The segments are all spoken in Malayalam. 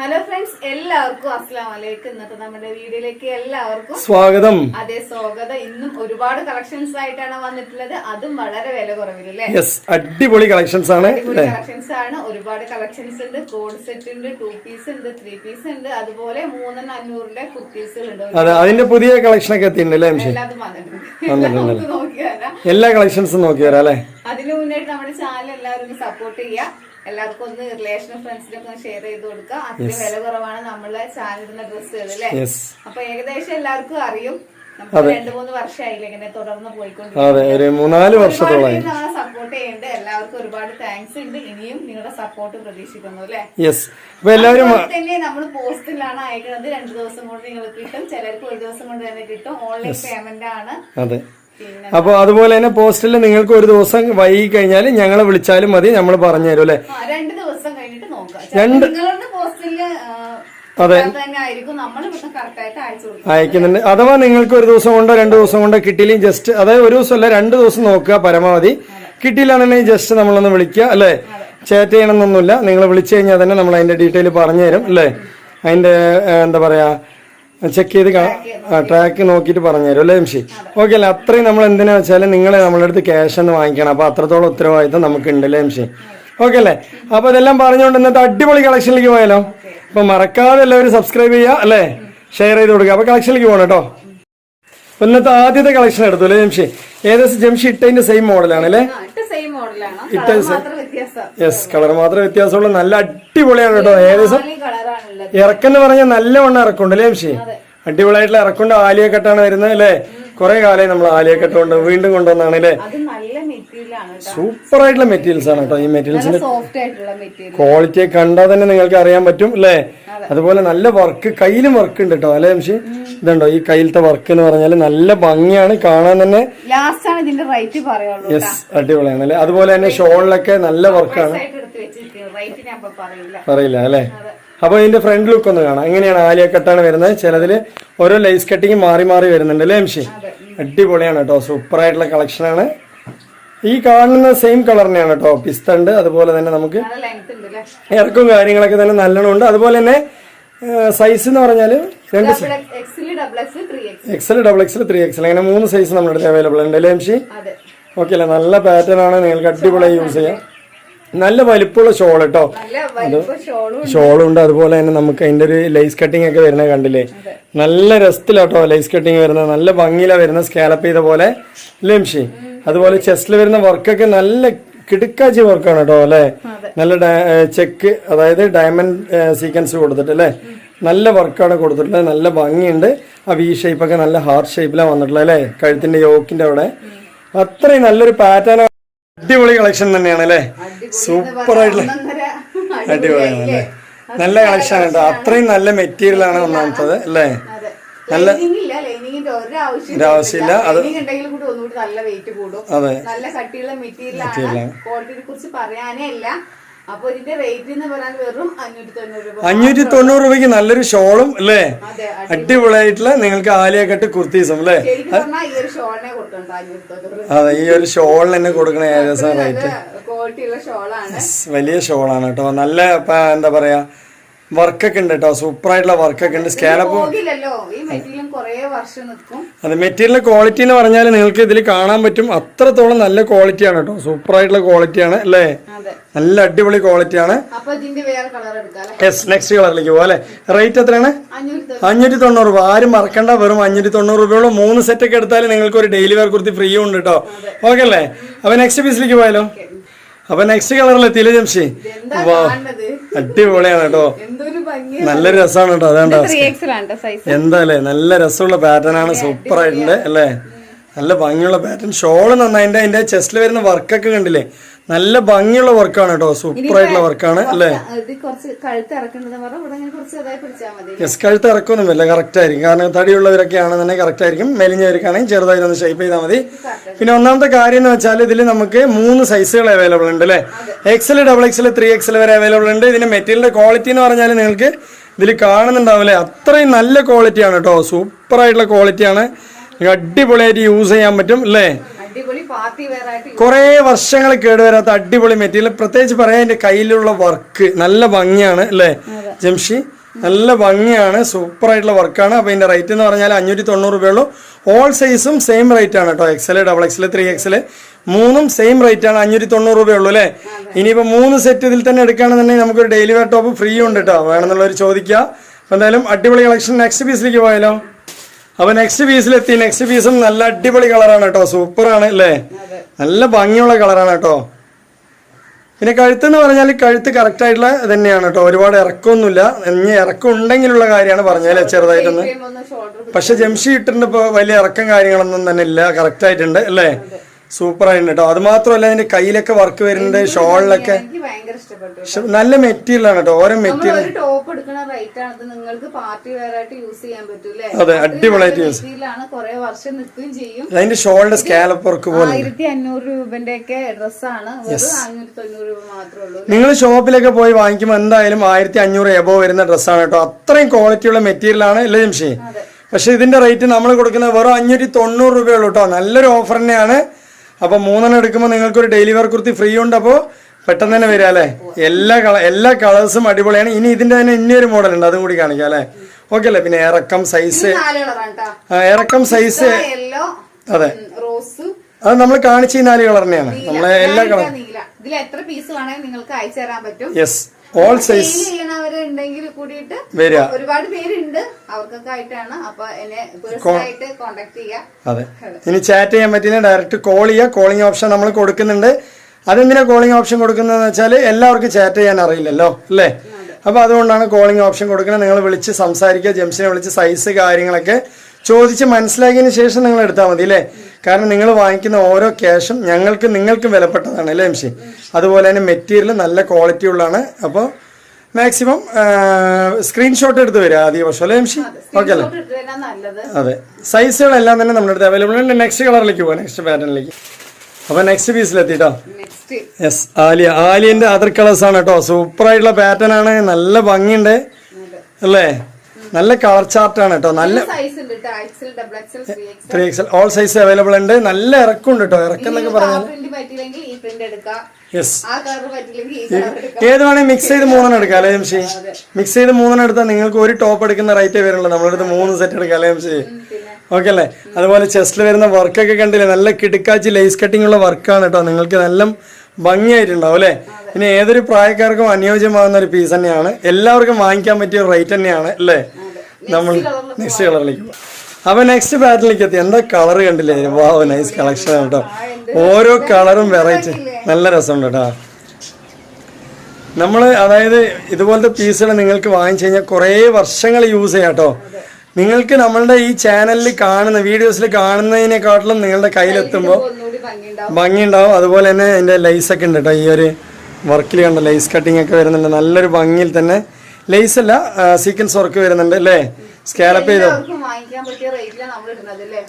ഹലോ ഫ്രണ്ട്സ് എല്ലാവർക്കും അസ്സാം വലൈക്കും ഇന്നത്തെ നമ്മുടെ വീഡിയോയിലേക്ക് എല്ലാവർക്കും സ്വാഗതം. അതെ സ്വാഗതം. ഇന്നും ഒരുപാട് കളക്ഷൻസ് ആയിട്ടാണ് വന്നിട്ടുള്ളത്. അതും വളരെ വില കുറവില്ലേ അടിപൊളി കളക്ഷൻസ് ആണ് കളക്ഷൻസ് ആണ്. ഒരുപാട് കളക്ഷൻസ് ഉണ്ട്. കോഡ് സെറ്റ് ഉണ്ട് ടു പീസ് ഉണ്ട് ത്രീ പീസ് ഉണ്ട്. അതുപോലെ മൂന്നെണ്ണം അഞ്ഞൂറിന്റെ അതെ അതിന്റെ പുതിയ കളക്ഷൻ ഒക്കെ എത്തിയിട്ടുണ്ട് എല്ലാം കളക്ഷൻസും നോക്കി വരാം അല്ലേ അതിനു മുന്നായിട്ട് നമ്മുടെ ചാനൽ എല്ലാവരും സപ്പോർട്ട് ചെയ്യുക എല്ലാവർക്കും ഒന്ന് റിലേഷനും ഫ്രണ്ട്സിനൊക്കെ ഒന്ന് ഷെയർ ചെയ്ത് കൊടുക്കുക. അത്രയും വില കുറവാണ് നമ്മളെ ചാനലിന്റെ ഡ്രസ്സുകൾ അല്ലേ? അപ്പൊ ഏകദേശം എല്ലാവർക്കും അറിയും. രണ്ടു മൂന്ന് വർഷമായില്ലേ ഇങ്ങനെ തുടർന്ന് പോയിക്കൊണ്ടിരിക്കും സപ്പോർട്ട് ചെയ്യുന്നുണ്ട് എല്ലാവർക്കും ഒരുപാട് താങ്ക്സ് ഉണ്ട്. ഇനിയും നിങ്ങളുടെ സപ്പോർട്ട് പ്രതീക്ഷിക്കുന്നു അല്ലേ? തന്നെ നമ്മൾ പോസ്റ്റിലാണ് അയക്കുന്നത്. രണ്ടു ദിവസം കൊണ്ട് നിങ്ങൾ കിട്ടും. ചിലർക്ക് ഒരു ദിവസം കൊണ്ട് തന്നെ കിട്ടും. ഓൺലൈൻ പേയ്മെന്റ് ആണ്. അപ്പോൾ അതുപോലെ തന്നെ പോസ്റ്റലിൽ നിങ്ങൾക്ക് ഒരു ദിവസം വൈകി കഴിഞ്ഞാൽ ഞങ്ങളെ വിളിച്ചാലും മതി നമ്മൾ പറഞ്ഞു തരും അല്ലേ രണ്ട് ദിവസം കഴിഞ്ഞിട്ട് നോക്കാം അതെ. അയക്കുന്നുണ്ട്. അഥവാ നിങ്ങൾക്ക് ഒരു ദിവസം കൊണ്ടോ രണ്ട് ദിവസം കൊണ്ടോ കിട്ടിയില്ലെങ്കിൽ ജസ്റ്റ് അതായത് ഒരു ദിവസം അല്ല രണ്ട് ദിവസം നോക്കുക പരമാവധി. കിട്ടിയില്ലാന്നുണ്ടെങ്കിൽ ജസ്റ്റ് നമ്മളൊന്ന് വിളിക്കുക അല്ലേ? ചാറ്റ് ചെയ്യണമെന്നൊന്നുമില്ല. നിങ്ങൾ വിളിച്ചു കഴിഞ്ഞാൽ തന്നെ നമ്മൾ അതിന്റെ ഡീറ്റെയിൽ പറഞ്ഞു തരും അല്ലേ? അതിന്റെ എന്താ പറയാ ചെക്ക് ചെയ്ത് ട്രാക്ക് നോക്കിയിട്ട്. പറഞ്ഞു തരും അല്ലേ എംഷി ഓക്കെ അല്ലേ അത്രയും നമ്മൾ എന്തിനാ വെച്ചാൽ നിങ്ങൾ നമ്മളെ അടുത്ത് ക്യാഷ് ഒന്ന് വാങ്ങിക്കണം. അപ്പൊ അത്രത്തോളം ഉത്തരവാദിത്തം നമുക്ക് ഉണ്ട് അല്ലേ എംഷി ഓക്കെ അല്ലേ? അപ്പൊ ഇതെല്ലാം പറഞ്ഞുകൊണ്ട് ഇന്നത്തെ അടിപൊളി കളക്ഷനിലേക്ക് പോയാലോ? അപ്പൊ മറക്കാതെ എല്ലാവരും സബ്സ്ക്രൈബ് ചെയ്യുക അല്ലേ? ഷെയർ ചെയ്ത് കൊടുക്കുക. അപ്പൊ കളക്ഷനിലേക്ക് പോകണം കേട്ടോ. ഇന്നത്തെ ആദ്യത്തെ കളക്ഷൻ എടുത്തു അല്ലേ ജംഷി ഏകദേശം ജംഷി ഇട്ടതിന്റെ സെയിം മോഡലാണ് അല്ലേ? ഇട്ട യെസ് കളർ മാത്രം വ്യത്യാസമുള്ള നല്ല അടിപൊളിയാണ് കേട്ടോ ഏകദേശം. നാല് എന്ന് ഇറക്കെന്ന് പറഞ്ഞാൽ നല്ല വണ്ണം ഇറക്കുണ്ട് അല്ലേ ജംഷി അടിപൊളിയായിട്ടുള്ള ഇറക്കുണ്ട്. ആലിയക്കെട്ടാണ് വരുന്നത് അല്ലേ? കുറെ കാലമായി നമ്മൾ ആലിയക്കെട്ടുണ്ട് വീണ്ടും കൊണ്ടുവന്നാണ് അല്ലേ? സൂപ്പർ ആയിട്ടുള്ള മെറ്റീരിയൽസ് ആണ് കേട്ടോ ഈ മെറ്റീരിയൽസിന്റെ ക്വാളിറ്റിയെ കണ്ടാൽ തന്നെ നിങ്ങൾക്ക് അറിയാൻ പറ്റും അല്ലേ? അതുപോലെ നല്ല വർക്ക് കയ്യിലും വർക്ക് ഉണ്ട് കേട്ടോ അല്ലേ ജംഷി ഇതുണ്ടോ ഈ കയ്യിലത്തെ വർക്ക് എന്ന് പറഞ്ഞാൽ നല്ല ഭംഗിയാണ് കാണാൻ തന്നെ. യെസ് അടിപൊളിയാണ് അല്ലേ? അതുപോലെ തന്നെ ഷോളിലൊക്കെ നല്ല വർക്കാണ് പറയില്ല. അല്ലേ? അപ്പൊ ഇതിന്റെ ഫ്രണ്ട് ലുക്ക് ഒന്ന് കാണാം. എങ്ങനെയാണ് ആലിയ കട്ടാണ് വരുന്നത്? ചിലതിൽ ഓരോ ലൈസ് കട്ടിങ് മാറി മാറി വരുന്നുണ്ട് അല്ലേ എംഷി? അടിപൊളിയാണ് കേട്ടോ സൂപ്പർ ആയിട്ടുള്ള കളക്ഷൻ ആണ്. ഈ കാണുന്ന സെയിം കളർ തന്നെയാണ് കേട്ടോ പിസ്തണ്ട് അതുപോലെ തന്നെ നമുക്ക് ഇറക്കും കാര്യങ്ങളൊക്കെ തന്നെ നല്ലോണം ഉണ്ട്. അതുപോലെ തന്നെ സൈസ് എന്ന് പറഞ്ഞാൽ രണ്ട് എക്സിൽ double X three X XL three അങ്ങനെ മൂന്ന് സൈസ് നമ്മുടെ അടുത്ത് അവൈലബിൾ ഉണ്ട് അല്ലേ എംഷി? ഓക്കെ അല്ലേ നല്ല പാറ്റേൺ ആണ്. നിങ്ങൾക്ക് അടിപൊളിയായി യൂസ് ചെയ്യാം. നല്ല വലിപ്പമുള്ള ഷോൾ കേട്ടോ ഷോളും ഉണ്ട്. അതുപോലെ തന്നെ നമുക്ക് അതിന്റെ ഒരു ലൈസ് കട്ടിംഗ് ഒക്കെ വരുന്നത് കണ്ടില്ലേ? നല്ല രസത്തിലാട്ടോ ലൈസ് കട്ടിംഗ് വരുന്നത്. നല്ല ഭംഗിയിലാണ് വരുന്ന സ്കാലപ്പ് ചെയ്ത പോലെ. ലംഷി അതുപോലെ ചെസ്റ്റിൽ വരുന്ന വർക്കൊക്കെ നല്ല കിടുക്കാച്ചി വർക്കാണ് കേട്ടോ അല്ലേ? നല്ല ചെക്ക് അതായത് ഡയമണ്ട് സീക്വൻസ് കൊടുത്തിട്ട് അല്ലേ? നല്ല വർക്കാണ് കൊടുത്തിട്ടുള്ളത്. നല്ല ഭംഗിയുണ്ട്. ആ വി ഷേപ്പ് ഒക്കെ നല്ല ഹാർട്ട് ഷേപ്പിലാണ് വന്നിട്ടുള്ളത് അല്ലേ? കഴുത്തിന്റെ യോക്കിന്റെ അവിടെ. അത്രയും നല്ലൊരു പാറ്റേൺ അടിപൊളി കളക്ഷൻ തന്നെയാണ് അല്ലേ? സൂപ്പർ ആയിട്ടുള്ള അടിപൊളിയാണ് അല്ലേ? നല്ല കളക്ഷൻ ആണ് കേട്ടോ. അത്രയും നല്ല മെറ്റീരിയൽ ആണ് ഒന്നാമത്തത് അല്ലേ? നല്ല ഒരാവശ്യമില്ല. അത് അതെ. നല്ല അപ്പൊ ഇതിന്റെ റേറ്റ് എന്ന് പറയാൻ വെറും അഞ്ഞൂറ്റി തൊണ്ണൂറ് രൂപ അഞ്ഞൂറ്റി തൊണ്ണൂറ് രൂപയ്ക്ക് നല്ലൊരു ഷോളും അല്ലേ? അടിപൊളിയായിട്ടുള്ള നിങ്ങൾക്ക് ആലിയ കെട്ട് കുർത്തീസും അല്ലേ? അതെ ഈ ഒരു ഷോളിന് തന്നെ കൊടുക്കണ ഏകദേശം റേറ്റ് വലിയ ഷോളാണ് കേട്ടോ. നല്ല എന്താ പറയാ വർക്കൊക്കെ ഉണ്ട് കേട്ടോ. സൂപ്പർ ആയിട്ടുള്ള വർക്കൊക്കെ ഉണ്ട്. സ്കാലപ്പ് അത് മെറ്റീരിയൽ ക്വാളിറ്റി എന്ന് പറഞ്ഞാൽ നിങ്ങൾക്ക് ഇതിൽ കാണാൻ പറ്റും അത്രത്തോളം നല്ല ക്വാളിറ്റി ആണ് കേട്ടോ. സൂപ്പർ ആയിട്ടുള്ള ക്വാളിറ്റി ആണ് അല്ലേ? നല്ല അടിപൊളി ക്വാളിറ്റി ആണ്. യെസ് നെക്സ്റ്റ് കളറിലേക്ക് പോകാം അല്ലേ? റേറ്റ് എത്രയാണ്? അഞ്ഞൂറ്റി തൊണ്ണൂറ്. അഞ്ഞൂറ്റി തൊണ്ണൂറ് രൂപ. ആരും മറക്കണ്ട വെറും അഞ്ഞൂറ്റി തൊണ്ണൂറ് രൂപയുള്ള മൂന്ന് സെറ്റ് ഒക്കെ എടുത്താൽ നിങ്ങൾക്ക് ഒരു ഡെയിലി വെയർ കുർത്തി ഫ്രീ ഉണ്ട് കേട്ടോ. ഓക്കെ അല്ലേ? അപ്പൊ നെക്സ്റ്റ് പീസിലേക്ക് പോയാലോ? അപ്പൊ നെക്സ്റ്റ് കളറിൽ എത്തിയില്ലേ ജംഷി? അടിപൊളിയാണ് കേട്ടോ. എന്തൊരു ഭംഗി നല്ല രസമാണ് കേട്ടോ അതാണ്ടോ എന്താല്ലേ നല്ല രസമുള്ള പാറ്റേൺ ആണ് സൂപ്പർ ആയിട്ടുണ്ട് അല്ലേ? നല്ല ഭംഗിയുള്ള പാറ്റേൺ ഷോൾ നന്നായിട്ട് അതിന്റെ ചെസ്റ്റിൽ വരുന്ന വർക്കൊക്കെ കണ്ടില്ലേ? നല്ല ഭംഗിയുള്ള വർക്കാണ് കേട്ടോ സൂപ്പർ ആയിട്ടുള്ള വർക്കാണ് അല്ലേ? യെസ് കഴുത്ത് ഇറക്കൊന്നും വരില്ല കറക്റ്റ് ആയിരിക്കും. കാരണം തടിയുള്ളവരൊക്കെ ആണെന്നുണ്ടെങ്കിൽ കറക്റ്റ് ആയിരിക്കും. മെലിഞ്ഞവർക്കാണെങ്കിൽ ചെറുതായി ഒന്ന് ഷേപ്പ് ചെയ്താൽ മതി. പിന്നെ ഒന്നാമത്തെ കാര്യം എന്ന് വെച്ചാൽ ഇതിൽ നമുക്ക് മൂന്ന് സൈസുകൾ അവൈലബിൾ ഉണ്ട് അല്ലേ? XL double XL three XL വരെ അവൈലബിൾ ഉണ്ട്. ഇതിന്റെ മെറ്റീരിയലിന്റെ ക്വാളിറ്റി എന്ന് പറഞ്ഞാൽ നിങ്ങൾക്ക് ഇതിൽ കാണുന്നുണ്ടാവില്ലേ? അത്രയും നല്ല ക്വാളിറ്റിയാണ് കേട്ടോ. സൂപ്പർ ആയിട്ടുള്ള ക്വാളിറ്റിയാണ് അടിപൊളിയായിട്ട് യൂസ് ചെയ്യാൻ പറ്റും അല്ലേ? കുറേ വർഷങ്ങൾ കേടുവരാത്ത അടിപൊളി മെറ്റീരിയൽ പ്രത്യേകിച്ച് പറയാൻ എന്റെ കയ്യിലുള്ള വർക്ക് നല്ല ഭംഗിയാണ് അല്ലേ? ജംഷി നല്ല ഭംഗിയാണ് സൂപ്പർ ആയിട്ടുള്ള വർക്കാണ് അപ്പോൾ ഇതിന്റെ റേറ്റ് എന്ന് പറഞ്ഞാൽ അഞ്ഞൂറ്റി തൊണ്ണൂറ് രൂപയുള്ളൂ ഓൾ സൈസും സെയിം റേറ്റ് ആണ് കേട്ടോ. XL double XL three XL മൂന്നും സെയിം റേറ്റ് ആണ് അഞ്ഞൂറ്റി തൊണ്ണൂറ് രൂപയുള്ളൂ അല്ലേ? ഇനിയിപ്പോൾ മൂന്ന് സെറ്റ് ഇതിൽ തന്നെ എടുക്കുകയാണെന്നുണ്ടെങ്കിൽ നമുക്കൊരു ഡെയിലി വെയർ ടോപ്പ് ഫ്രീ ഉണ്ട് കേട്ടോ. വേണമെന്നുള്ളവർ ചോദിക്കുക. അപ്പോൾ എന്തായാലും അടിപൊളി കളക്ഷൻ നെക്സ്റ്റ് പീസിലേക്ക് പോയാലോ? അപ്പോൾ നെക്സ്റ്റ് പീസിലെത്തി നെക്സ്റ്റ് പീസും നല്ല അടിപൊളി കളറാണ് കേട്ടോ. സൂപ്പറാണ് അല്ലേ? നല്ല ഭംഗിയുള്ള കളറാണ് കേട്ടോ. പിന്നെ കഴുത്ത് എന്ന് പറഞ്ഞാൽ കഴുത്ത് കറക്റ്റ് ആയിട്ടുള്ള തന്നെയാണ് കേട്ടോ. ഒരുപാട് ഇറക്കമൊന്നുമില്ല. ഇനി ഇറക്കം ഉണ്ടെങ്കിലുള്ള കാര്യമാണ് പറഞ്ഞാൽ ചെറുതായിട്ടൊന്ന്. പക്ഷെ ജംഷി ഇട്ടിട്ടുണ്ട് ഇപ്പോൾ വലിയ ഇറക്കം കാര്യങ്ങളൊന്നും തന്നെ ഇല്ല. കറക്റ്റ് ആയിട്ടുണ്ട് അല്ലേ? സൂപ്പർ ആയിട്ടുണ്ട് കേട്ടോ. അത് മാത്രമല്ല അതിന്റെ കയ്യിലൊക്കെ വർക്ക് വരുന്നുണ്ട് ഷോളിലൊക്കെ എനിക്ക് ഭയങ്കര ഇഷ്ടപ്പെട്ടു നല്ല മെറ്റീരിയൽ ആണ് കേട്ടോ ഓരോ നമ്മൾ മെറ്റീരിയൽ ഒരു ടോപ്പ് എടുക്കുന്ന റേറ്റ് ആണ്. ഇത് നിങ്ങൾക്ക് പാർട്ടി വെയർ ആയിട്ട് യൂസ് ചെയ്യാൻ പറ്റൂലേ അതെ, അടിപൊളിയായിട്ട് use. മെറ്റീരിയലാണ് കുറെ വർഷം നിൽക്കുകയും ചെയ്യും. അതിന്റെ ഷോളിന്റെ സ്കാലപ്പ് വർക്ക് പോലെ ആയിരത്തി അഞ്ഞൂറ് രൂപന്റെ ഒക്കെ ഡ്രസ്സാണ് വെറും അഞ്ഞൂറ്റി തൊണ്ണൂറ് രൂപ മാത്രമേ ഉള്ളൂ നിങ്ങൾ ഷോപ്പിലൊക്കെ പോയി വാങ്ങിക്കുമ്പോൾ എന്തായാലും ആയിരത്തി അഞ്ഞൂറ് എബോ വരുന്ന ഡ്രസ്സാണ് കേട്ടോ. അത്രയും ക്വാളിറ്റിയുള്ള മെറ്റീരിയൽ ആണ് അല്ലേ ജംഷി. പക്ഷെ ഇതിന്റെ റേറ്റ് നമ്മൾ കൊടുക്കുന്നത് വെറും അഞ്ഞൂറ്റി തൊണ്ണൂറ് രൂപയുള്ളൂ കേട്ടോ. നല്ലൊരു ഓഫർ തന്നെയാണ്. അപ്പൊ മൂന്നെണ്ണം എടുക്കുമ്പോൾ നിങ്ങൾക്ക് ഒരു ഡെയിലി വെയർ കുർത്തി ഫ്രീ ഉണ്ട്. അപ്പോൾ പെട്ടെന്ന് തന്നെ വരിക അല്ലേ? എല്ലാ കള എല്ലാ കളേഴ്സും അടിപൊളിയാണ്. ഇനി ഇതിന്റെ തന്നെ ഇനിയൊരു മോഡൽ ഉണ്ട്. അതും കൂടി കാണിക്കാം അല്ലേ? ഓക്കെ അല്ലേ? പിന്നെ ഇറക്കം സൈസ് ഇറക്കം സൈസ് അതെ. അത് നമ്മൾ കാണിച്ച ഈ നാല് കളർ തന്നെയാണ്. നമ്മളെ എല്ലാ കളർ ഇതിൽ എത്ര പീസ് വേണമെങ്കിൽ നിങ്ങൾക്ക് അയച്ചു തരാൻ പറ്റും. യെസ് ഓൾ സൈസ് സെയിൽ ചെയ്യണവരുണ്ടെങ്കിൽ കൂടിയിട്ട് വരിക. ഒരുപാട് പേരുണ്ട്. അവർക്കൊക്കെ ആയിട്ടാണ് അപ്പൊ എന്നെ പേഴ്സണലായിട്ട് കോണ്ടാക്ട് ചെയ്യാം അതെ. ഇനി ചാറ്റ് ചെയ്യാൻ പറ്റില്ല ഡയറക്റ്റ് കോൾ ചെയ്യുക. കോളിംഗ് ഓപ്ഷൻ നമ്മൾ കൊടുക്കുന്നുണ്ട്. അതെന്തിനാ കോളിംഗ് ഓപ്ഷൻ കൊടുക്കുന്നതെന്ന് വെച്ചാൽ എല്ലാവർക്കും ചാറ്റ് ചെയ്യാൻ അറിയില്ലല്ലോ അല്ലേ? അപ്പോൾ അതുകൊണ്ടാണ് കോളിംഗ് ഓപ്ഷൻ കൊടുക്കുന്നത്. നിങ്ങൾ വിളിച്ച് സംസാരിക്കുക ജംസിനെ വിളിച്ച് സൈസ് കാര്യങ്ങളൊക്കെ ചോദിച്ച് മനസ്സിലാക്കിയതിന് ശേഷം നിങ്ങൾ എടുത്താൽ മതി അല്ലേ? കാരണം നിങ്ങൾ വാങ്ങിക്കുന്ന ഓരോ ക്യാഷും ഞങ്ങൾക്ക് നിങ്ങൾക്കും വിലപ്പെട്ടതാണ് അല്ലേ എംശി അതുപോലെ തന്നെ മെറ്റീരിയൽ നല്ല ക്വാളിറ്റി ഉള്ളതാണ്. അപ്പോൾ മാക്സിമം സ്ക്രീൻഷോട്ട് എടുത്ത് വരിക ആദ്യ വർഷം അല്ലേ എംശി ഓക്കെ അല്ലേ അതെ. സൈസുകളെല്ലാം തന്നെ നമ്മുടെ അടുത്ത് അവൈലബിൾ ഉണ്ട്. നെക്സ്റ്റ് കളറിലേക്ക് പോകാം നെക്സ്റ്റ് പാറ്റേണിലേക്ക് അപ്പോൾ നെക്സ്റ്റ് പീസിലെത്തിട്ടോ യെസ് ആലിയ. ആലിയന്റെ അതർ കളേഴ്സാണ് ആണ് കേട്ടോ. സൂപ്പറായിട്ടുള്ള പാറ്റേൺ ആണ്. നല്ല ഭംഗിയുണ്ട്. അല്ലേ? നല്ല കളർ ചാർട്ടാണ് കേട്ടോ നല്ല three XL all size available ഉണ്ട്. നല്ല ഇറക്കുണ്ട് കേട്ടോ ഇറക്കം എന്നൊക്കെ പറഞ്ഞാൽ യെസ് ഏത് വേണേ മിക്സ് ചെയ്ത് മൂന്നെണ്ണം എടുക്കാം അല്ലേ എംഷി മിക്സ് ചെയ്ത് മൂന്നെണ്ണം എടുത്താൽ നിങ്ങൾക്ക് ഒരു ടോപ്പ് എടുക്കുന്ന റേറ്റേ വരുള്ളൂ. നമ്മളടുത്ത് മൂന്ന് സെറ്റ് എടുക്കാം അല്ലേ എംഷി ഓക്കെ അല്ലേ? അതുപോലെ ചെസ്റ്റിൽ വരുന്ന വർക്കൊക്കെ കണ്ടില്ലേ? നല്ല കിടുക്കാച്ചി ലേസ് കട്ടിംഗ് ഉള്ള വർക്കാണ് കേട്ടോ നിങ്ങൾക്ക് നല്ല ഭംഗിയായിട്ടുണ്ടാവും അല്ലേ? ഇനി ഏതൊരു പ്രായക്കാർക്കും അനുയോജ്യമാകുന്ന ഒരു പീസ് തന്നെയാണ്. എല്ലാവർക്കും വാങ്ങിക്കാൻ പറ്റിയ റേറ്റ് തന്നെയാണ് അല്ലേ? നമ്മൾ നെക്സ്റ്റ് കളറിലേക്ക് പോകാം അപ്പൊ നെക്സ്റ്റ് പാറ്റിലേക്ക് എത്തി എന്താ കളർ കണ്ടില്ലേ? വാവ് നൈസ് കളക്ഷൻ കേട്ടോ. ഓരോ കളറും വെറൈറ്റി നല്ല രസമുണ്ട് കേട്ടോ. നമ്മൾ അതായത് ഇതുപോലത്തെ പീസുകൾ നിങ്ങൾക്ക് വാങ്ങിച്ചു കഴിഞ്ഞാൽ കുറേ വർഷങ്ങൾ യൂസ് ചെയ്യാം കേട്ടോ. നിങ്ങൾക്ക് നമ്മളുടെ ഈ ചാനലിൽ കാണുന്ന വീഡിയോസിൽ കാണുന്നതിനെക്കാട്ടിലും നിങ്ങളുടെ കയ്യിലെത്തുമ്പോൾ ഭംഗിയുണ്ടാവും. അതുപോലെ തന്നെ അതിന്റെ ലൈസ് ഒക്കെ ഉണ്ട് കേട്ടോ ഈ ഒരു വർക്കിൽ കണ്ട ലൈസ് കട്ടിംഗ് ഒക്കെ വരുന്നുണ്ട്. നല്ലൊരു ഭംഗിയിൽ തന്നെ ലൈസ് അല്ല സീക്വൻസ് വർക്ക് വരുന്നുണ്ട് അല്ലേ സ്കാലപ്പ് ചെയ്തോ?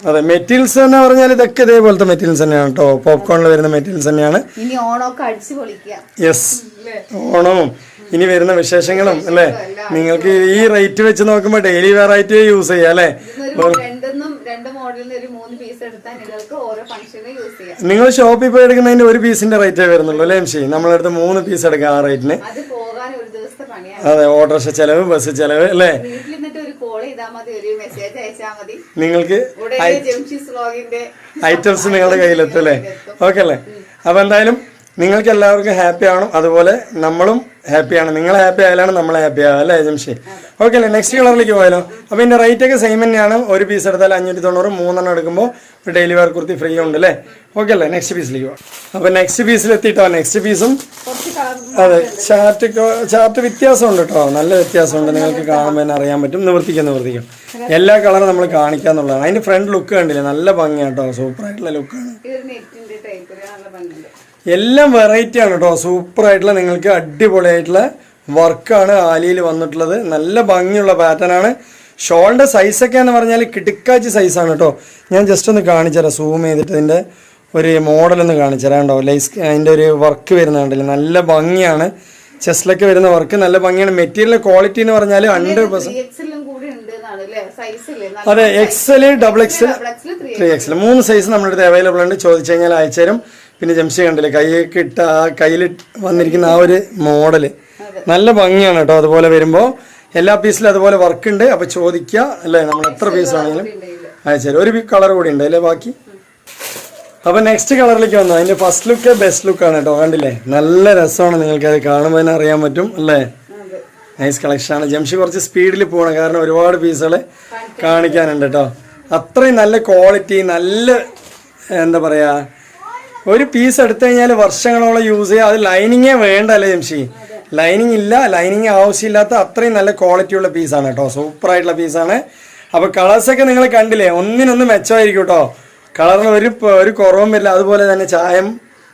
അതെ മെറ്റീരിയൽസ് എന്ന് പറഞ്ഞാൽ ഇതൊക്കെ ഇതേപോലത്തെ മെറ്റീരിയൽസ് തന്നെയാണ് കേട്ടോ പോപ്കോണിൽ വരുന്ന മെറ്റീരിയൽസ് തന്നെയാണ്. യെസ് ഓണവും ഇനി വരുന്ന വിശേഷങ്ങളും അല്ലേ നിങ്ങൾക്ക് ഈ റേറ്റ് വെച്ച് നോക്കുമ്പോൾ ഡെയിലി വെറൈറ്റി യൂസ് ചെയ്യാം അല്ലേ രണ്ട് മോഡലിന് ഒരു പീസ് എടുത്താൽ നിങ്ങൾക്ക് ഓരോ ഫംഗ്ഷന് യൂസ് ചെയ്യാം. നിങ്ങൾ ഷോപ്പിൽ പോയി എടുക്കുന്നതിന്റെ ഒരു പീസിന്റെ റേറ്റേ വരുന്നുള്ളൂ അല്ലേ എംഷി നമ്മളടുത്ത് മൂന്ന് പീസ് എടുക്കാം ആ റേറ്റിന് അത് പോകാൻ ഒരു ദിവസത്തെ പണിയാണ്. അതെ ഓട്ടോറിക്ഷ ചെലവ് ബസ് ചെലവ് അല്ലേ? ഒരു കോൾ ചെയ്താൽ മതി ഒരു മെസ്സേജ് അയച്ചാൽ മതി. നിങ്ങൾക്ക് ഐറ്റംസ് നിങ്ങളുടെ കയ്യിലെത്തും അല്ലേ? ഓക്കെ അല്ലേ? അപ്പൊ എന്തായാലും നിങ്ങൾക്ക് എല്ലാവർക്കും ഹാപ്പി ആവണം. അതുപോലെ നമ്മളും ഹാപ്പിയാണ്. നിങ്ങൾ ഹാപ്പി ആയാലാണ് നമ്മൾ ഹാപ്പി ആവുക അല്ലേ ജംഷി? ഓക്കെ അല്ലേ നെക്സ്റ്റ് കളറിലേക്ക് പോയാലോ. അപ്പോൾ ഇതിന്റെ റേറ്റ് ഒക്കെ സെയിം തന്നെയാണ്. ഒരു പീസ് എടുത്താൽ അഞ്ഞൂറ്റി തൊണ്ണൂറ് മൂന്നെണ്ണം എടുക്കുമ്പോൾ ഡെയിലി വെയർ കുർത്തി ഫ്രീ ഉണ്ട് അല്ലേ? ഓക്കെ അല്ലേ നെക്സ്റ്റ് പീസിലേക്ക് പോകാം. അപ്പോൾ നെക്സ്റ്റ് പീസിൽ എത്തിയിട്ടോ? നെക്സ്റ്റ് പീസും അതെ ചാർട്ട് ചാർട്ട് വ്യത്യാസമുണ്ട് കേട്ടോ നല്ല വ്യത്യാസമുണ്ട്. നിങ്ങൾക്ക് കാണുമ്പോൾ തന്നെ അറിയാൻ പറ്റും. നിവർത്തിക്കാം നിവർത്തിക്കാം. എല്ലാ കളറും നമ്മൾ കാണിക്കാന്നുള്ളതാണ് അതിന്റെ ഫ്രണ്ട് ലുക്ക് കണ്ടില്ലേ? നല്ല ഭംഗിയാണ് കേട്ടോ സൂപ്പറായിട്ടുള്ള ലുക്കാണ് എല്ലാം വെറൈറ്റി ആണ് കേട്ടോ സൂപ്പർ ആയിട്ടുള്ള നിങ്ങൾക്ക് അടിപൊളിയായിട്ടുള്ള വർക്കാണ് ആലിയിൽ വന്നിട്ടുള്ളത്. നല്ല ഭംഗിയുള്ള പാറ്റേൺ ആണ്. ഷോളിന്റെ സൈസൊക്കെ എന്ന് പറഞ്ഞാൽ കിടുക്കാച്ചി സൈസാണ് കേട്ടോ ഞാൻ ജസ്റ്റ് ഒന്ന് കാണിച്ചുതരാം സൂം ചെയ്തിട്ട് ഇതിന്റെ ഒരു മോഡലൊന്ന് കാണിച്ചുതരാം കേട്ടോ ലൈസ് അതിന്റെ ഒരു വർക്ക് വരുന്നുണ്ടല്ലോ നല്ല ഭംഗിയാണ്. ചെസ്റ്റിലൊക്കെ വരുന്ന വർക്ക് നല്ല ഭംഗിയാണ്. മെറ്റീരിയൽ ക്വാളിറ്റി എന്ന് പറഞ്ഞാൽ ഹൺഡ്രഡ് പെർസെന്റ് അതെ XL double XL three XL മൂന്ന് സൈസ് നമ്മുടെ അടുത്ത് അവൈലബിൾ ഉണ്ട്. ചോദിച്ചു കഴിഞ്ഞാൽ അയച്ചു തരും. പിന്നെ ജംഷി കണ്ടില്ലേ? കൈയൊക്കെ ഇട്ട ആ കയ്യിൽ വന്നിരിക്കുന്ന ആ ഒരു മോഡൽ നല്ല ഭംഗിയാണ് കേട്ടോ അതുപോലെ വരുമ്പോൾ എല്ലാ പീസിലും അതുപോലെ വർക്ക് ഉണ്ട്. അപ്പൊ ചോദിക്കുക അല്ലേ? നമ്മൾ എത്ര പീസ് ആണെങ്കിലും. അയച്ചു തരും ഒരു കളർ കൂടി ഉണ്ട് അല്ലേ ബാക്കി? അപ്പൊ നെക്സ്റ്റ് കളറിലേക്ക് വന്നു? അതിന്റെ ഫസ്റ്റ് ലുക്ക് ബെസ്റ്റ് ലുക്ക് ആണ് കേട്ടോ. കണ്ടില്ലേ? നല്ല രസമാണ് നിങ്ങൾക്ക് അത് കാണുമ്പോൾ തന്നെ അറിയാൻ പറ്റും അല്ലേ? നൈസ് കളക്ഷൻ ആണ്. ജംഷി കുറച്ച് സ്പീഡിൽ പോകണം കാരണം ഒരുപാട് പീസുകൾ കാണിക്കാനുണ്ട് കേട്ടോ. അത്രയും നല്ല ക്വാളിറ്റി നല്ല എന്താ പറയാ ഒരു പീസ് എടുത്തു കഴിഞ്ഞാൽ വർഷങ്ങളോളം യൂസ് ചെയ്യുക അത് ലൈനിങ്ങേ വേണ്ട അല്ലേ ജംഷി? ലൈനിങ് ഇല്ല. ലൈനിങ് ആവശ്യമില്ലാത്ത അത്രയും നല്ല ക്വാളിറ്റി ഉള്ള പീസാണ് കേട്ടോ സൂപ്പർ ആയിട്ടുള്ള പീസാണ് അപ്പൊ കളേഴ്സൊക്കെ നിങ്ങൾ കണ്ടില്ലേ? ഒന്നിനൊന്ന് മെച്ചമായിരിക്കും കേട്ടോ കളറിന് ഒരു ഒരു കുറവും വരില്ല. അതുപോലെ തന്നെ ചായം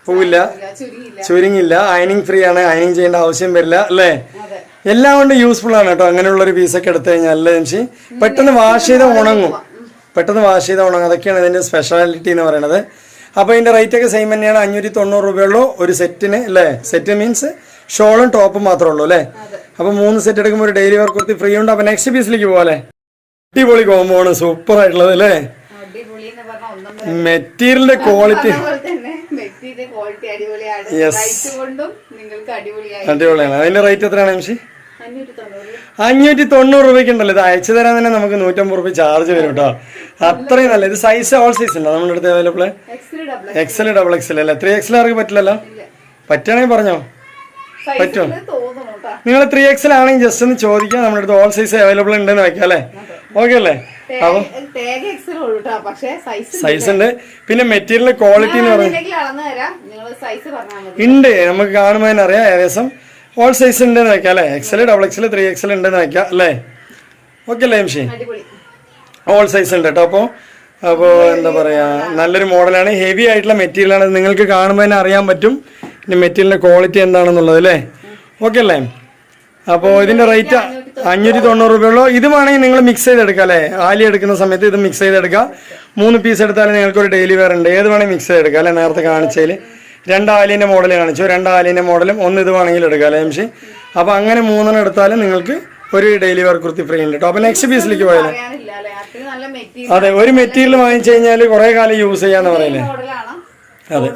പോവില്ല. ഇല്ല, ചുരുങ്ങില്ല അയനിങ് ഫ്രീ ആണ്. അയനിങ് ചെയ്യേണ്ട ആവശ്യം വരില്ല അല്ലേ? എല്ലാം കൊണ്ട് യൂസ്ഫുൾ ആണ് കേട്ടോ അങ്ങനെയുള്ള ഒരു പീസൊക്കെ എടുത്തു കഴിഞ്ഞാൽ അല്ലേ ജംഷി? പെട്ടെന്ന് വാഷ് ചെയ്ത് ഉണങ്ങും. പെട്ടെന്ന് വാഷ് ചെയ്ത് ഉണങ്ങും. അതൊക്കെയാണ് ഇതിന്റെ സ്പെഷ്യാലിറ്റി എന്ന് പറയുന്നത്. അപ്പോൾ ഇതിന്റെ റേറ്റ് ഒക്കെ സെയിം തന്നെയാണ്. അഞ്ഞൂറ്റി തൊണ്ണൂറ് രൂപയുള്ളൂ ഒരു സെറ്റിന് അല്ലേ? സെറ്റ് മീൻസ് ഷോളും ടോപ്പും മാത്രമേ ഉള്ളൂ അല്ലേ? അപ്പോൾ മൂന്ന് സെറ്റ് എടുക്കുമ്പോൾ ഒരു ഡെയിലി വർക്ക് കൊടുത്ത് ഫ്രീ ഉണ്ട്. അപ്പോൾ നെക്സ്റ്റ് പീസിലേക്ക് പോകാം അടിപൊളി കോമ്പോ ആണ്. സൂപ്പർ ആയിട്ടുള്ളത് അല്ലേ? മെറ്റീരിയലിന്റെ ക്വാളിറ്റി അടിപൊളിയാണ്. അതിന്റെ റേറ്റ് എത്രയാണ് എംഷി അഞ്ഞൂറ്റി തൊണ്ണൂറ് രൂപയ്ക്ക് ഉണ്ടല്ലോ ഇത് അയച്ചു തരാൻ തന്നെ നമുക്ക് നൂറ്റമ്പത് രൂപ ചാർജ് വരും കേട്ടോ അത്രയും നല്ല ഇത് സൈസ് ഓൾ സൈസ് ഉണ്ടോ? നമ്മുടെ അടുത്ത് അവൈലബിൾ എക്സൽ ഡബിൾ എക്സൽ അല്ലേ? ത്രീ എക്സൽ ആർക്ക് പറ്റില്ലല്ലോ? പറ്റുകയാണെങ്കിൽ പറഞ്ഞോ? പറ്റുമോ നിങ്ങൾ ത്രീ എക്സൽ ആണെങ്കിൽ ജസ്റ്റ് ഒന്ന് ചോദിക്കാം. നമ്മുടെ അടുത്ത് ഓൾ സൈസ് അവൈലബിൾ ഉണ്ടെന്ന് വെക്കാം അല്ലേ? ഓക്കെ അല്ലേ? അപ്പൊ സൈസ് ഉണ്ട്. പിന്നെ മെറ്റീരിയൽ ക്വാളിറ്റി എന്ന് പറയുന്നത് ഉണ്ട്. നമുക്ക് കാണുമ്പോൾ തന്നെ അറിയാം. ഏകദേശം ഓൾ സൈസ് ഉണ്ടെന്ന് വെക്കാം അല്ലേ? XL double XL three XL ഉണ്ടെന്ന് വെക്കാം അല്ലേ? ഓക്കെ അല്ലേ എംഷി ഓൾ സൈസ് ഉണ്ട് കേട്ടോ അപ്പോൾ അപ്പോൾ എന്താ പറയുക നല്ലൊരു മോഡലാണ്. ഹെവി ആയിട്ടുള്ള മെറ്റീരിയലാണ് നിങ്ങൾക്ക് കാണുമ്പോൾ തന്നെ അറിയാൻ പറ്റും. ഇനി മെറ്റീരിയലിന്റെ ക്വാളിറ്റി എന്താണെന്നുള്ളത് അല്ലേ? ഓക്കെ അല്ലേ? അപ്പോൾ ഇതിന്റെ റേറ്റ് അഞ്ഞൂറ്റി തൊണ്ണൂറ് രൂപയുള്ളൂ ഇത് വേണമെങ്കിൽ നിങ്ങൾ മിക്സ് ചെയ്തെടുക്കുക അല്ലേ? ആലി എടുക്കുന്ന സമയത്ത് ഇത് മിക്സ് ചെയ്തെടുക്കുക മൂന്ന് പീസ് എടുത്താലും നിങ്ങൾക്ക് ഒരു ഡെയിലി വെയർ ഉണ്ട്. ഏത് വേണമെങ്കിൽ മിക്സ് ചെയ്തെടുക്കാം അല്ലേ? നേരത്തെ കാണിച്ചതിൽ രണ്ട് ആലിന്റെ മോഡൽ കാണിച്ചു. രണ്ട് ആലിന്റെ മോഡലും ഒന്ന് ഇത് വേണമെങ്കിൽ എടുക്കാം അല്ലേ എംഷി അപ്പോൾ അങ്ങനെ മൂന്നെണ്ണം എടുത്താലും നിങ്ങൾക്ക് ഒരു ഡെയിലി വർക്ക് കുർത്തി ഫ്രീ ഉണ്ട് കേട്ടോ അപ്പോൾ നെക്സ്റ്റ് പീസിലേക്ക് പോയാലും? അതെ ഒരു മെറ്റീരിയൽ വാങ്ങിച്ചു കഴിഞ്ഞാൽ കുറേ കാലം യൂസ് ചെയ്യാന്ന് പറയുന്നത് അതെ.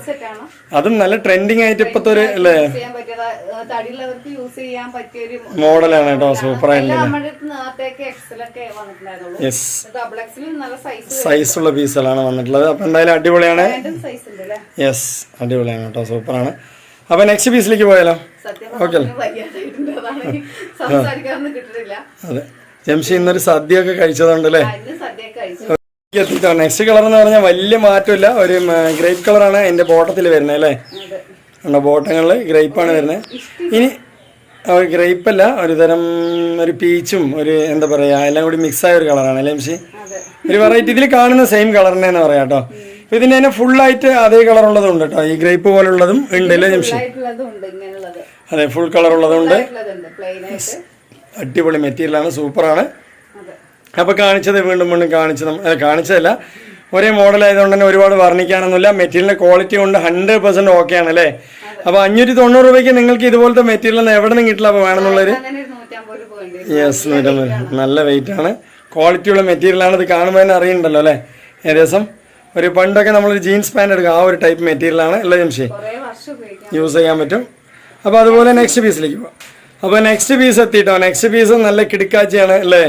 അതും നല്ല ട്രെൻഡിങ് ആയിട്ട് ഇപ്പത്തെ ഒരു അല്ലേ? ചെയ്യാൻ പറ്റിയത്. തടിയുള്ളവർക്ക് യൂസ് ചെയ്യാൻ പറ്റിയ ഒരു മോഡലാണ് കേട്ടോ സൂപ്പർ ആയിട്ട് സൈസുള്ള സൈസ് ഉള്ള പീസുകളാണ് വന്നിട്ടുള്ളത്. അപ്പൊ എന്തായാലും അടിപൊളിയാണ്. യെസ് അടിപൊളിയാണ് കേട്ടോ സൂപ്പറാണ് അപ്പൊ നെക്സ്റ്റ് പീസിലേക്ക് പോയാലോ? ഓക്കെ അതെ. ജംഷി ഇന്നൊരു സദ്യ ഒക്കെ കഴിച്ചതുണ്ടല്ലേ എത്തിട്ടോ നെക്സ്റ്റ് കളർ എന്ന് പറഞ്ഞാൽ വലിയ മാറ്റമില്ല. ഒരു ഗ്രേപ്പ് കളറാണ് എന്റെ ബോട്ടത്തിൽ വരുന്നത് അല്ലേ? നമ്മുടെ ബോട്ടങ്ങളിൽ ഗ്രേപ്പാണ് വരുന്നത്. ഇനി ഗ്രേപ്പ് അല്ല ഒരു തരം ഒരു പീച്ചും ഒരു എന്താ പറയുക എല്ലാം കൂടി മിക്സ് ആയ ഒരു കളറാണ് അല്ലേ മിഷി? ഒരു വെറൈറ്റി ഇതിൽ കാണുന്ന സെയിം കളറിനെ എന്ന് പറയാം കേട്ടോ. ഇതിന് തന്നെ ഫുള്ളായിട്ട് ആയിട്ട് അതേ കളർ ഉള്ളതും ഉണ്ട് കേട്ടോ. ഈ ഗ്രേപ്പ് പോലുള്ളതും ഉണ്ട് അല്ലേ ഇങ്ങനെയുള്ളത്. അതെ ഫുൾ കളർ ഉള്ളതുണ്ട് അടിപൊളി മെറ്റീരിയലാണ് സൂപ്പറാണ് അപ്പോൾ കാണിച്ചത് വീണ്ടും വീണ്ടും കാണിച്ചു നമ്മൾ കാണിച്ചതല്ല. ഒരേ മോഡൽ ആയതുകൊണ്ട് തന്നെ ഒരുപാട് വർണിക്കാനൊന്നുമില്ല. മെറ്റീരിയലിന്റെ ക്വാളിറ്റി കൊണ്ട് ഹൺഡ്രഡ് പെർസെന്റ് ഓക്കെ ആണ് അല്ലേ അപ്പോൾ അഞ്ഞൂറ്റി തൊണ്ണൂറ് രൂപയ്ക്ക് നിങ്ങൾക്ക് ഇതുപോലത്തെ മെറ്റീരിയൽ എവിടെ നിന്ന് കിട്ടില്ല? അപ്പോൾ വേണമെന്നുള്ളൊരു. യെസ് നൂറ്റമ്പത്. നല്ല വെയിറ്റ് ആണ്. ക്വാളിറ്റി ഉള്ള മെറ്റീരിയൽ ആണ് ഇത് കാണുമ്പോൾ തന്നെ അറിയണ്ടല്ലോ അല്ലേ? ഏകദേശം ഒരു പണ്ടൊക്കെ നമ്മളൊരു ജീൻസ് പാന്റ് എടുക്കും ആ ഒരു ടൈപ്പ് മെറ്റീരിയലാണ് ആണ്. അല്ലേ ജംഷി? യൂസ് ചെയ്യാൻ പറ്റും. അപ്പോൾ അതുപോലെ നെക്സ്റ്റ് പീസിലേക്ക് പോവാം. അപ്പോൾ നെക്സ്റ്റ് പീസ് എത്തിയിട്ടോ നെക്സ്റ്റ് പീസ് നല്ല കിടക്കാച്ചിയാണ് അല്ലേ?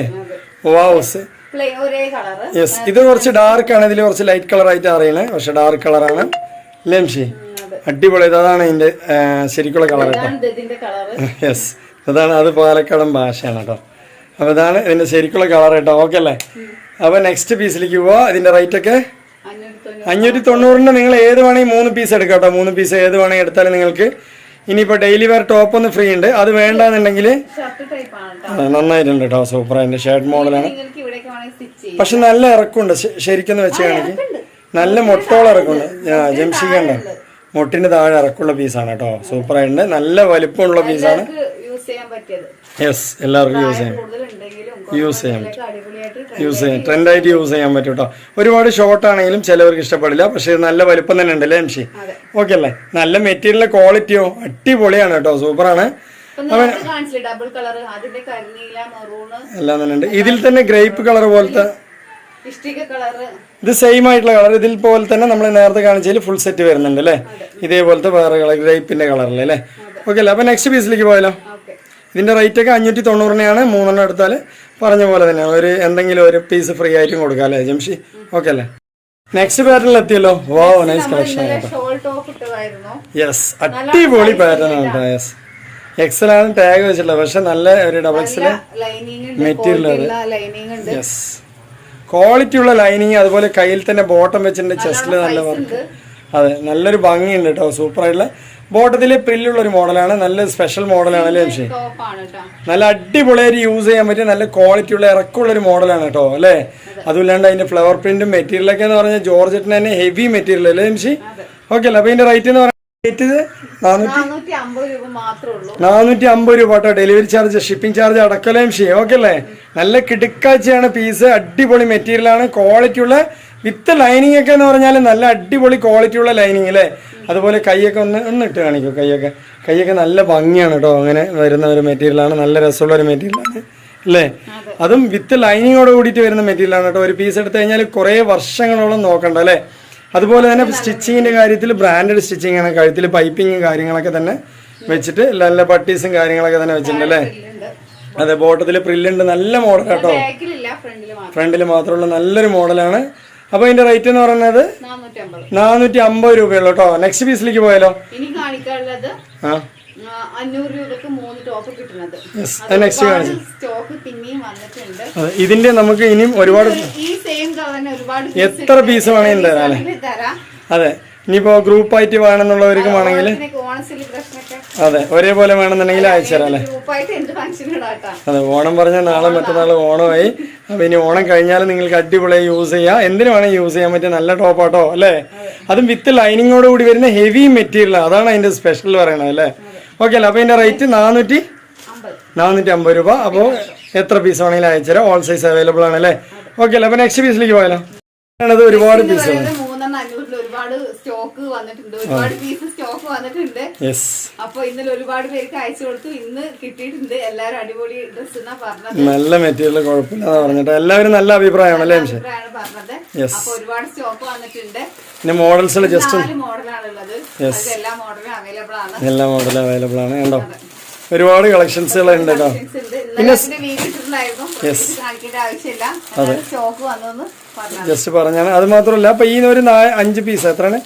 യെസ് ഇത് കുറച്ച് ഡാർക്ക് ആണ്. ഇതിൽ കുറച്ച് ലൈറ്റ് കളർ ആയിട്ട് അറിയണേ. പക്ഷെ ഡാർക്ക് കളറാണ് ലംഷി അടിപൊളി. അതാണ് ഇതിന്റെ ശരിക്കുള്ള കളർ കേട്ടോ. യെസ് അതാണ് അത് പാലക്കാടൻ ഭാഷയാണ് കേട്ടോ. അപ്പോൾ ഇതാണ് ഇതിന്റെ ശരിക്കുള്ള കളർ കേട്ടോ. ഓക്കെ അല്ലേ? അപ്പോൾ നെക്സ്റ്റ് പീസിലേക്ക് പോവാ. ഇതിന്റെ റേറ്റ് ഒക്കെ? അഞ്ഞൂറ്റി തൊണ്ണൂറിന് നിങ്ങൾ ഏത് വേണമെങ്കിൽ മൂന്ന് പീസ് എടുക്കാം കേട്ടോ. മൂന്ന് പീസ് ഏത് വേണമെങ്കിൽ എടുത്താലും നിങ്ങൾക്ക് ഇനിയിപ്പോൾ ഡെയിലി വെയർ ടോപ്പ് ഒന്ന് ഫ്രീ ഉണ്ട്. അത് വേണ്ടെങ്കിൽ നന്നായിട്ടുണ്ട് കേട്ടോ സൂപ്പർ അതിന്റെ ഷർട്ട് മോഡലാണ് പക്ഷെ നല്ല ഇറക്കമുണ്ട് ശരിക്കും ശരിക്കൊന്ന് വെച്ച് കാണിക്ക്. നല്ല മുട്ടോളം ഇറക്കമുണ്ട്. ജംഷിക്കണ്ട. മുട്ടിന് താഴെ ഇറക്കുള്ള പീസാണ് കേട്ടോ സൂപ്പർ ആയിട്ടുണ്ട്. നല്ല വലിപ്പമുള്ള പീസാണ് യൂസ് എല്ലാവർക്കും യൂസ് ചെയ്യാം. യൂസ് ചെയ്യാൻ പറ്റും യൂസ് ചെയ്യാം. ട്രെൻഡായിട്ട് യൂസ് ചെയ്യാൻ പറ്റും കേട്ടോ ഒരുപാട് ഷോർട്ട് ആണെങ്കിലും ചിലവർക്ക് ഇഷ്ടപ്പെടില്ല. പക്ഷേ നല്ല വലുപ്പം തന്നെ ഉണ്ട് അല്ലേ എംഷി. ഓക്കെ അല്ലേ? നല്ല മെറ്റീരിയൽ ക്വാളിറ്റിയോ അടിപൊളിയാണ് കേട്ടോ സൂപ്പറാണ് എല്ലാം തന്നെ ഉണ്ട്. ഇതിൽ തന്നെ ഗ്രേപ്പ് കളർ പോലത്തെ ഇത് സെയിം ആയിട്ടുള്ള കളർ ഇതിൽ പോലെ തന്നെ നമ്മൾ നേരത്തെ കാണിച്ചതിൽ ഫുൾ സെറ്റ് വരുന്നുണ്ട് അല്ലേ? ഇതേപോലത്തെ വേറെ കളർ ഗ്രേപ്പിന്റെ കളറിൽ അല്ലേ? ഓക്കെ അല്ലേ? അപ്പൊ നെക്സ്റ്റ് പീസിലേക്ക് പോയാലോ? ഓക്കെ റേറ്റൊക്കെ അഞ്ഞൂറ്റി തൊണ്ണൂറിനെയാണ് മൂന്നെണ്ണം എടുത്താൽ പറഞ്ഞ പോലെ തന്നെ ഒരു എന്തെങ്കിലും ഒരു പീസ് ഫ്രീ ആയിട്ടും കൊടുക്കാം അല്ലേ ജംഷി? ഓക്കെ അല്ലേ? നെക്സ്റ്റ് പാറ്റേണിൽ എത്തിയല്ലോ. വോ നൈസ് കളക്ഷൻ യെസ് അടിപൊളി പാറ്റേൺ ആണ് കേട്ടോ യെസ് എക്സലാണ് ടാഗ് വെച്ചിട്ടുള്ളത് പക്ഷെ നല്ല ഒരു double XL material yes quality ഉള്ള ലൈനിങ് അതുപോലെ കയ്യിൽ തന്നെ ബോട്ടം വെച്ചിട്ടുണ്ട് ചെസ്റ്റിൽ നല്ല വർക്ക് അതെ നല്ലൊരു ഭംഗിയുണ്ട് കേട്ടോ സൂപ്പർ ആയിട്ടുള്ള ബോട്ടത്തിൽ പ്രില്ലുള്ള ഒരു മോഡലാണ്. നല്ല സ്പെഷ്യൽ മോഡലാണ് അല്ലേ കേട്ടോ നല്ല അടിപൊളിയായിട്ട് യൂസ് ചെയ്യാൻ പറ്റിയ നല്ല ക്വാളിറ്റി ഉള്ള ഇറക്കമുള്ള ഒരു മോഡലാണ് കേട്ടോ അല്ലേ? അതുമില്ലാണ്ട് അതിന്റെ ഫ്ലവർ പ്രിന്റും മെറ്റീരിയലൊക്കെ എന്ന് പറഞ്ഞാൽ ജോർജറ്റിന് തന്നെ ഹെവി മെറ്റീരിയൽ അല്ലേ നിമിഷി ഓക്കെ അല്ലേ? അപ്പൊ ഇതിന്റെ റേറ്റ് എന്ന് പറയുന്നത് റേറ്റ് നാനൂറ്റി അമ്പത് രൂപ കേട്ടോ ഡെലിവറി ചാർജ് ഷിപ്പിംഗ് ചാർജ് അടക്കലേം ചെയ്യും ഓക്കെ അല്ലേ? നല്ല കിടുക്കാച്ചയാണ് പീസ് അടിപൊളി മെറ്റീരിയൽ ആണ്. ക്വാളിറ്റി ഉള്ള വിത്ത് ലൈനിങ് ഒക്കെ എന്ന് പറഞ്ഞാൽ നല്ല അടിപൊളി ക്വാളിറ്റി ഉള്ള ലൈനിങ് അല്ലേ? അതുപോലെ കൈയൊക്കെ ഒന്ന് ഒന്ന് ഇട്ട് കാണിക്കും. കൈയൊക്കെ കൈയൊക്കെ നല്ല ഭംഗിയാണ് കേട്ടോ അങ്ങനെ വരുന്ന ഒരു മെറ്റീരിയലാണ് നല്ല രസമുള്ള ഒരു മെറ്റീരിയലാണ് അല്ലേ? അതും. വിത്ത് ലൈനിങ്ങോട് കൂടിയിട്ട് വരുന്ന മെറ്റീരിയലാണ് കേട്ടോ ഒരു പീസ് എടുത്തു കഴിഞ്ഞാൽ കുറേ വർഷങ്ങളോളം നോക്കണ്ട അല്ലേ? അതുപോലെ തന്നെ സ്റ്റിച്ചിങ്ങിന്റെ കാര്യത്തിൽ ബ്രാൻഡഡ് സ്റ്റിച്ചിങ് ആണ്. കഴുത്തിൽ പൈപ്പിങ്ങും കാര്യങ്ങളൊക്കെ തന്നെ വെച്ചിട്ട് നല്ല പട്ടീസും കാര്യങ്ങളൊക്കെ തന്നെ വെച്ചിട്ടുണ്ട് അല്ലേ? അതെ ബോട്ടത്തിൽ പ്രില്ലുണ്ട് നല്ല മോഡൽ കേട്ടോ ഫ്രണ്ടിൽ മാത്രമുള്ള നല്ലൊരു മോഡലാണ് അപ്പോൾ ഇതിന്റെ റേറ്റ് എന്ന് പറയുന്നത് നാനൂറ്റി അമ്പത് രൂപയുള്ളൂ കേട്ടോ. നെക്സ്റ്റ് പീസിലേക്ക് പോയാലോ? ആ. ഇതിന്റെ നമുക്ക് ഇനിയും ഒരുപാട് എത്ര പീസ് വേണമെങ്കിലും തരാം അതെ ഇനിയിപ്പോ ഗ്രൂപ്പായിട്ട് വേണമെന്നുള്ളവർക്കും വേണമെങ്കിൽ സെലിബ്രേഷനൊക്കെ അതെ ഒരേപോലെ വേണമെന്നുണ്ടെങ്കിൽ അയച്ചുതരാം അല്ലേ? അതെ ഓണം പറഞ്ഞാൽ നാളെ മറ്റന്നാൾ ഓണമായി. അപ്പൊ ഇനി ഓണം കഴിഞ്ഞാൽ നിങ്ങൾക്ക് അടിപൊളിയായി യൂസ് ചെയ്യാം. എന്തിനു വേണമെങ്കിൽ യൂസ് ചെയ്യാൻ പറ്റിയ നല്ല ടോപ്പാട്ടോ അല്ലേ? അതും വിത്ത് ലൈനിങ്ങോട് കൂടി വരുന്ന ഹെവി മെറ്റീരിയൽ അതാണ് അതിന്റെ സ്പെഷ്യൽ പറയണത് അല്ലേ? ഓക്കെ അല്ലേ അപ്പൊ ഇതിന്റെ റേറ്റ് നാനൂറ്റി നാനൂറ്റി അമ്പത് രൂപ. അപ്പോൾ എത്ര പീസ് വേണമെങ്കിലും അയച്ചുതരാം ഓൾ സൈസ് അവൈലബിൾ ആണ് അല്ലേ? ഓക്കെ അല്ലേ അപ്പൊ നെക്സ്റ്റ് പീസിലേക്ക് പോയാലോ. ഒരുപാട് ഒരുപാട് ഇത് പീസ് പറയുന്നത് മൂന്നെണ്ണം അഞ്ഞൂറിൽ ഒരുപാട് സ്റ്റോക്ക് വന്നിട്ടുണ്ട്. ഒരുപാട് പീസ് സ്റ്റോക്ക് വന്നിട്ടുണ്ട്. അപ്പൊ ഇന്നലെ ഒരുപാട് പേർക്ക് അയച്ചു കൊടുത്തു. ഇന്ന് കിട്ടിയിട്ടുണ്ട്. എല്ലാരും അടിപൊളി ഡ്രസ് എന്നാ പറഞ്ഞത്. നല്ല മെറ്റീരിയൽ കുഴപ്പമില്ല പറഞ്ഞിട്ട് എല്ലാവരും നല്ല അഭിപ്രായമാണ് അല്ലേ അഭിപ്രായമാണ് പറഞ്ഞത്. അപ്പൊ ഒരുപാട് സ്റ്റോക്ക് വന്നിട്ടുണ്ട്. പിന്നെ മോഡൽസ് ജസ്റ്റ് നാല് മോഡലാണ് ഉള്ളത്. അത് എല്ലാ മോഡലും അവൈലബിൾ ആണ്. എല്ലാ മോഡലും അവൈലബിൾ ആണ്. കണ്ടോ? ഒരുപാട് കളക്ഷൻസുകൾ ഉണ്ട് കേട്ടോ. പിന്നെ പറഞ്ഞു ജസ്റ്റ് പറഞ്ഞാണ്. അത് മാത്രമല്ല അപ്പൊ ഈ ഒരു അഞ്ച് പീസ് എത്രയാണ്?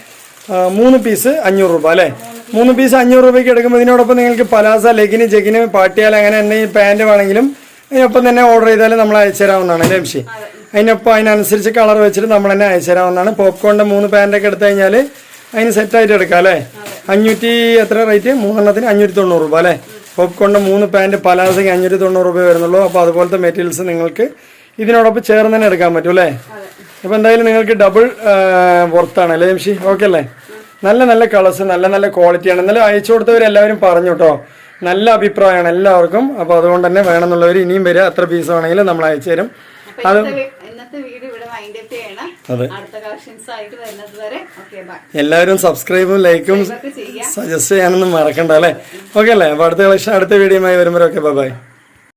മൂന്ന് പീസ് അഞ്ഞൂറ് രൂപ അല്ലേ? മൂന്ന് പീസ് അഞ്ഞൂറ് രൂപയ്ക്ക് എടുക്കുമ്പോൾ ഇതിനോടൊപ്പം നിങ്ങൾക്ക് പലാസ ലെഗിന് ജെഗിന് പാട്ടിയാൽ അങ്ങനെ തന്നെ ഈ പാന്റ് വേണമെങ്കിലും അതിനൊപ്പം തന്നെ ഓർഡർ ചെയ്താൽ നമ്മൾ അയച്ചു തരാവുന്നതാണ് അല്ലേ എംഷി അതിനൊപ്പം അതിനനുസരിച്ച് കളർ വെച്ചിട്ട് നമ്മൾ തന്നെ അയച്ചു തരാവുന്നതാണ്. പോപ്കോണിന്റെ മൂന്ന് പാന്റൊക്കെ എടുത്തു കഴിഞ്ഞാൽ അതിന് സെറ്റായിട്ട് എടുക്കാം അല്ലേ? അഞ്ഞൂറ്റി എത്ര റേറ്റ് മൂന്നെണ്ണത്തിന് അഞ്ഞൂറ്റി തൊണ്ണൂറ് രൂപ അല്ലേ? പോപ്കോണിന്റെ മൂന്ന് പാന്റ് പലാസയ്ക്ക് അഞ്ഞൂറ്റി തൊണ്ണൂറ് രൂപ വരുന്നുള്ളൂ. അപ്പോൾ അതുപോലത്തെ മെറ്റീരിയൽസ് നിങ്ങൾക്ക് ഇതിനോടൊപ്പം ചേർന്ന് തന്നെ എടുക്കാൻ പറ്റും അല്ലേ? അപ്പോൾ എന്തായാലും നിങ്ങൾക്ക് ഡബിൾ വർത്താണ് അല്ലേ ജംഷി? ഓക്കെ അല്ലേ? നല്ല നല്ല കളേഴ്സ് നല്ല നല്ല ക്വാളിറ്റിയാണ് എന്നാലും അയച്ചു കൊടുത്തവരെല്ലാവരും പറഞ്ഞു കേട്ടോ നല്ല അഭിപ്രായമാണ് എല്ലാവർക്കും. അപ്പോൾ അതുകൊണ്ട് തന്നെ വേണമെന്നുള്ളവർ ഇനിയും വരിക. എത്ര പീസ് വേണമെങ്കിലും നമ്മൾ അയച്ചു തരും. അത് അപ്പ് എല്ലാവരും സബ്സ്ക്രൈബും ലൈക്കും സജസ്റ്റ് ചെയ്യാനൊന്നും മറക്കണ്ട അല്ലേ? ഓക്കെ അല്ലേ? അപ്പോൾ അടുത്ത കളക്ഷൻ അടുത്ത വീഡിയോയുമായി വരുമ്പോഴൊക്കെ ബൈ